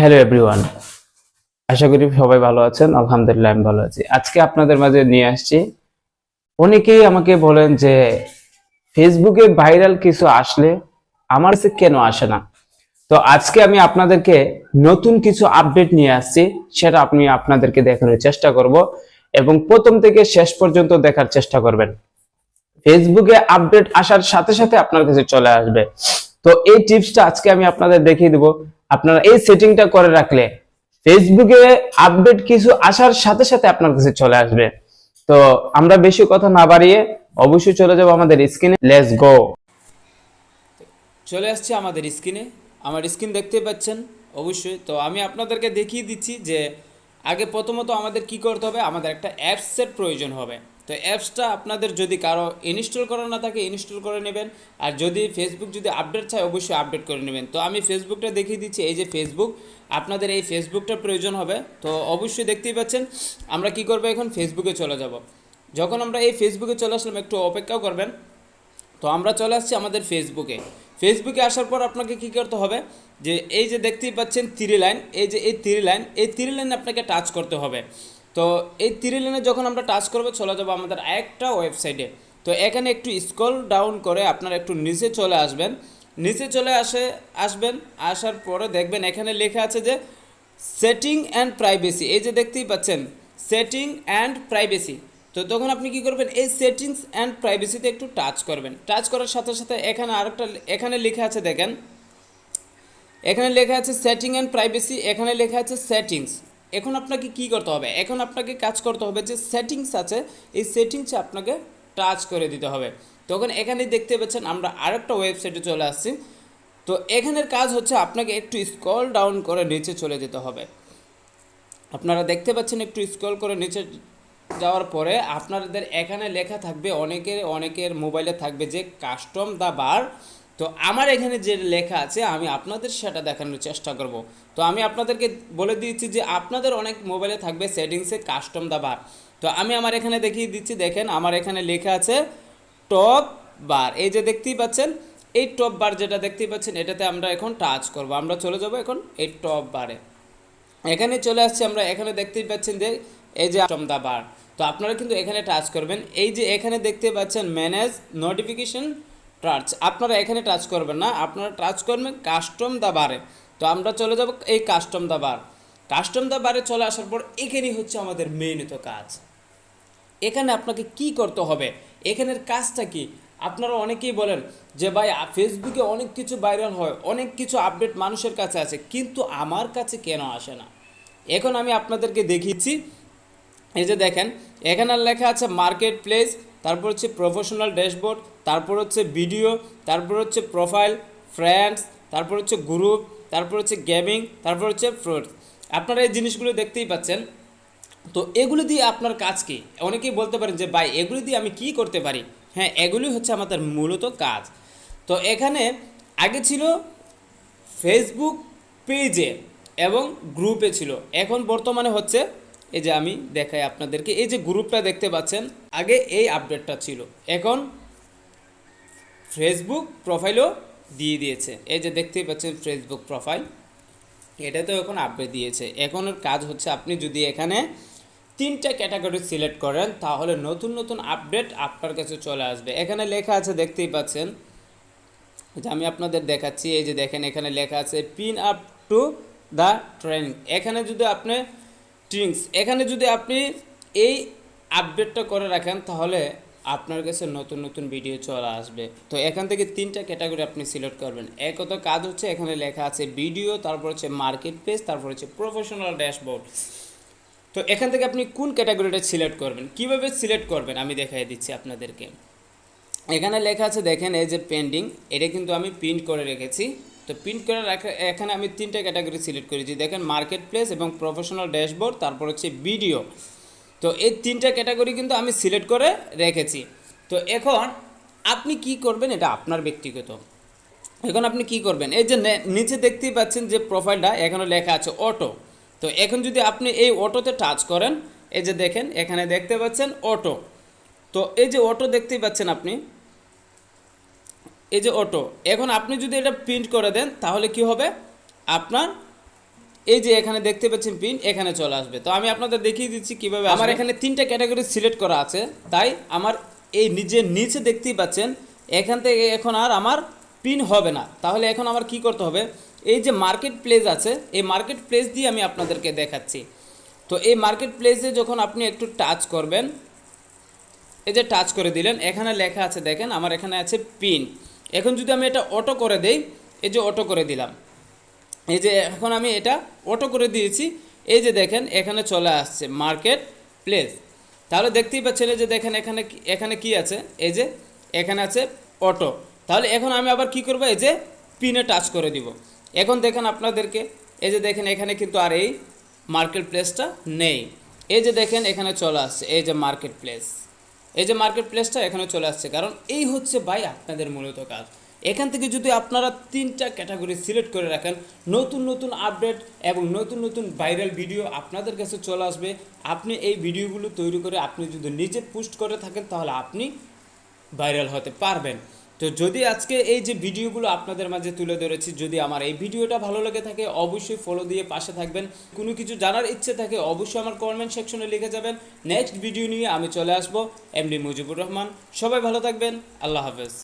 Hello everyone আশা করি সবাই ভালো আছেন। আলহামদুলিল্লাহ, আমি ভালো আছি। আজকে আপনাদের মাঝে নিয়ে আসছি। অনেকেই আমাকে বলেন যে, ফেসবুকে ভাইরাল কিছু আসলে আমার কাছে কেন আসে না? তো আজকে আমি আপনাদেরকে নতুন কিছু আপডেট নিয়ে আসছি, সেটা আপনি আপনাদেরকে দেখানোর চেষ্টা করব এবং প্রথম থেকে শেষ পর্যন্ত দেখার চেষ্টা করবেন। ফেসবুকে আপডেট আসার সাথে সাথে আপনার কাছে চলে আসবে। তো এই টিপসটা আজকে আমি আপনাদের দেখিয়ে দিব। আপনারা এই সেটিংটা করে রাখলে ফেসবুকে আপডেট কিছু আসার সাথে সাথে আপনার কাছে চলে আসবে। তো আমরা বেশি কথা না বাড়িয়ে অবশ্যই চলে যাব আমাদের স্ক্রিনে লেটস গো চলে আসছে আমাদের স্ক্রিনে আমার স্ক্রিন দেখতে পাচ্ছেন, অবশ্যই। তো আমি আপনাদেরকে দেখিয়ে দিচ্ছি যে আগে প্রথমত আমাদের কি করতে হবে? আমাদের একটা অ্যাপসের প্রয়োজন হবে। তো অ্যাপসটা আপনাদের যদি কারও ইনস্টল করা না থাকে ইনস্টল করে নেবেন। আর যদি ফেসবুক যদি আপডেট চায়, অবশ্যই আপডেট করে নেবেন। তো আমি ফেসবুকটা দেখিয়ে দিচ্ছি, এই যে ফেসবুক আপনাদের এই ফেসবুকটার প্রয়োজন হবে। তো অবশ্যই দেখতেই পাচ্ছেন, আমরা কি করব এখন? ফেসবুকে চলে যাব। যখন আমরা এই ফেসবুকে চলে আসলাম, একটু অপেক্ষাও করবেন। তো আমরা চলে আসছি আমাদের ফেসবুকে ফেসবুকে আসার পর আপনাকে কি করতে হবে? যে এই যে দেখতেই পাচ্ছেন থ্রি লাইন এই যে এই থ্রি লাইন এই থ্রি লাইন আপনাকে টাচ করতে হবে। তো এই থ্রি লাইনে যখন আমরা টাচ করব, চলে যাব আমাদের একটা ওয়েবসাইটে তো এখানে একটু স্ক্রল ডাউন করে আপনারা একটু নিচে চলে আসবেন। নিচে চলে আসে, আসবেন, আসার পরে দেখবেন এখানে লেখা আছে যে সেটিং অ্যান্ড প্রাইভেসি এই যে দেখতেই পাচ্ছেন সেটিং অ্যান্ড প্রাইভেসি তো তখন আপনি কি করবেন, এই সেটিংস অ্যান্ড প্রাইভেসিতে একটু টাচ করবেন। টাচ করার সাথে সাথে এখানে আরেকটা, এখানে লেখা আছে দেখেন। এখানে লেখা আছে সেটিং অ্যান্ড প্রাইভেসি এখানে লেখা আছে সেটিংস এখন আপনাকে কি করতে হবে? এখন আপনাকে কাজ করতে হবে যে সেটিংস আছে, এই সেটিংসে আপনাকে টাচ করে দিতে হবে। তখন এখানে দেখতে পাচ্ছেন আমরা আরেকটা ওয়েবসাইটে চলে আসছি। তো এখানের কাজ হচ্ছে আপনাকে একটু স্ক্রল ডাউন করে নিচে চলে যেতে হবে। আপনারা দেখতে পাচ্ছেন একটু স্ক্রল করে নিচে যাওয়ার পরে আপনাদের এখানে লেখা থাকবে, অনেকের অনেকের মোবাইলে থাকবে যে কাস্টম দা বার তো আমার এখানে যে লেখা আছে, আমি আপনাদের সেটা দেখানোর চেষ্টা করব। তো আমি আপনাদেরকে বলে দিচ্ছি যে আপনাদের অনেক মোবাইলে থাকবে সেটিংসে কাস্টম দা বার তো আমি আমার এখানে দেখিয়ে দিচ্ছি, দেখেন আমার এখানে লেখা আছে টপ বার এই যে দেখতেই পাচ্ছেন, এই টপ বার যেটা দেখতেই পাচ্ছেন, এটাতে আমরা এখন টাচ করব। আমরা চলে যাব এখন এই টপ বারে এখানে চলে আসছে আমরা, এখানে দেখতেই পাচ্ছেন যে এই যে আটম দা বার তো আপনারা কিন্তু এখানে টাচ করবেন। এই যে এখানে দেখতে পাচ্ছেন ম্যানেজ নোটিফিকেশন টাচ আপনারা এখানে টাচ করবেন না। আপনারা টাচ করবেন কাস্টম দা বারে তো আমরা চলে যাব এই কাস্টম দা বার কাস্টম দা বারে চলে আসার পর এখানেই হচ্ছে আমাদের মেইনত কাজ। এখানে আপনাকে কি করতে হবে? এখানের কাজটা কি? আপনারা অনেকেই বলেন যে, ভাই ফেসবুকে অনেক কিছু ভাইরাল হয়, অনেক কিছু আপডেট মানুষের কাছে আছে, কিন্তু আমার কাছে কেন আসে না? এখন আমি আপনাদেরকে দেখিয়েছি। এই যে দেখেন, এখানে লেখা আছে মার্কেট প্লেস তারপর হচ্ছে প্রফেশনাল ড্যাশবোর্ড তারপর হচ্ছে ভিডিও তারপর হচ্ছে প্রোফাইল ফ্রেন্ডস তারপর হচ্ছে গ্রুপ তারপর হচ্ছে গেমিং তারপর হচ্ছে ফ্রুটস আপনারা এই জিনিসগুলো দেখতেই পাচ্ছেন। তো এগুলো দিয়ে আপনার কাজ কি? অনেকেই বলতে পারেন যে, ভাই, এগুলো দিয়ে আমি কি করতে পারি? হ্যাঁ এগুলি হচ্ছে আমাদের মূলত কাজ। তো এখানে আগে ছিল ফেসবুক পেজে এবং গ্রুপে ছিল। এখন বর্তমানে হচ্ছে এই যে আমি দেখাই আপনাদেরকে। এই যে গ্রুপটা দেখতে পাচ্ছেন, আগে এই আপডেটটা ছিল। এখন ফেসবুক প্রোফাইলও দিয়ে দিয়েছে। এই যে দেখতেই পাচ্ছেন ফেসবুক প্রোফাইল এটা তো এখন আপডেট দিয়েছে। এখনের কাজ হচ্ছে আপনি যদি এখানে তিনটা ক্যাটাগরি সিলেক্ট করেন, তাহলে নতুন নতুন আপডেট আপনার কাছে চলে আসবে। এখানে লেখা আছে, দেখতেই পাচ্ছেন, যে আমি আপনাদের দেখাচ্ছি, এই যে দেখেন এখানে লেখা আছে pin up to the training এখানে যদি আপনি ট্রিংস এখানে যদি আপনি এই আপডেটটা করে রাখেন, তাহলে আপনার কাছে নতুন নতুন ভিডিও চলে আসবে। তো এখান থেকে তিনটা ক্যাটাগরি আপনি সিলেক্ট করবেন। এক তো কাজ হচ্ছে, এখানে লেখা আছে ভিডিও তারপর হচ্ছে মার্কেট পেজ তারপর হচ্ছে প্রফেশনাল ড্যাশবোর্ড তো এখান থেকে আপনি কোন ক্যাটাগরিটা সিলেক্ট করবেন? কীভাবে সিলেক্ট করবেন? আমি দেখাই দিচ্ছি আপনাদেরকে। এখানে লেখা আছে, দেখেন এই যে পেন্ডিং এটা কিন্তু আমি প্রিন্ট করে রেখেছি। তো প্রিন্ট করে রাখা এখানে আমি তিনটা ক্যাটাগরি সিলেক্ট করেছি। দেখেন মার্কেট প্লেস এবং প্রফেশনাল ড্যাশবোর্ড তারপর হচ্ছে ভিডিও তো এই তিনটা ক্যাটাগরি কিন্তু আমি সিলেক্ট করে রেখেছি। তো এখন আপনি কি করবেন, এটা আপনার ব্যক্তিগত। এখন আপনি কি করবেন, এই যে নিচে দেখতেই পাচ্ছেন যে প্রোফাইলটা এখানে লেখা আছে অটো তো এখন যদি আপনি এই অটোতে টাচ করেন, এই যে দেখেন, এখানে দেখতে পাচ্ছেন অটো তো এই যে অটো দেখতেই পাচ্ছেন আপনি এই যে অটো এখন আপনি যদি এটা প্রিন্ট করে দেন তাহলে কি হবে? আপনার এই যে এখানে দেখতে পাচ্ছেন পিন এখানে চলে আসবে। তো আমি আপনাদের দেখিয়ে দিচ্ছি কীভাবে আমার এখানে তিনটা ক্যাটাগরি সিলেক্ট করা আছে তাই আমার এই নিজের নিচে দেখতেই পাচ্ছেন এখান থেকে এখন আর আমার পিন হবে না। তাহলে এখন আমার কি করতে হবে? এই যে মার্কেট প্লেস আছে এই মার্কেট প্লেস দিয়ে আমি আপনাদেরকে দেখাচ্ছি। তো এই মার্কেট প্লেসে যখন আপনি একটু টাচ করবেন এই যে টাচ করে দিলেন এখানে লেখা আছে দেখেন আমার এখানে আছে পিন এখন যদি আমি এটা অটো করে দেই, এই যে অটো করে দিলাম। এই যে এখন আমি এটা অটো করে দিয়েছি, এই যে দেখেন এখানে চলে আসছে মার্কেট প্লেস তাহলে দেখতেই পাচ্ছেন যে দেখেন এখানে এখানে কি আছে? এই যে এখানে আছে অটো তাহলে এখন আমি আবার কি করব? এই যে পিনে টাচ করে দিব। এখন দেখেন আপনাদেরকে, এই যে দেখেন এখানে কিন্তু আর এই মার্কেট প্লেসটা নেই। এই যে দেখেন এখানে চলে আসছে, এই যে মার্কেট প্লেস এই যে মার্কেট প্লেসটা এখানে চলে আসছে। কারণ এই হচ্ছে ভাই আপনাদের মূলত কাজ। এখান থেকে যদি আপনারা তিনটা ক্যাটাগরি সিলেক্ট করে রাখেন, নতুন নতুন আপডেট এবং নতুন নতুন ভাইরাল ভিডিও আপনাদের কাছে চলে আসবে। আপনি এই ভিডিওগুলো তৈরি করে আপনি যদি নিজে পোস্ট করে থাকেন, তাহলে আপনি ভাইরাল হতে পারবেন। তো যদি আজকে এই যে ভিডিওগুলো আপনাদের মাঝে তুলে ধরেছি, যদি আমার এই ভিডিওটা ভালো লেগে থাকে, অবশ্যই ফলো দিয়ে পাশে থাকবেন। কোনো কিছু জানার ইচ্ছে থাকে, অবশ্যই আমার কমেন্ট সেকশনে লিখে যাবেন। নেক্সট ভিডিও নিয়ে আমি চলে আসব এমডি মুজিবুর রহমান। সবাই ভালো থাকবেন, আল্লাহ হাফেজ।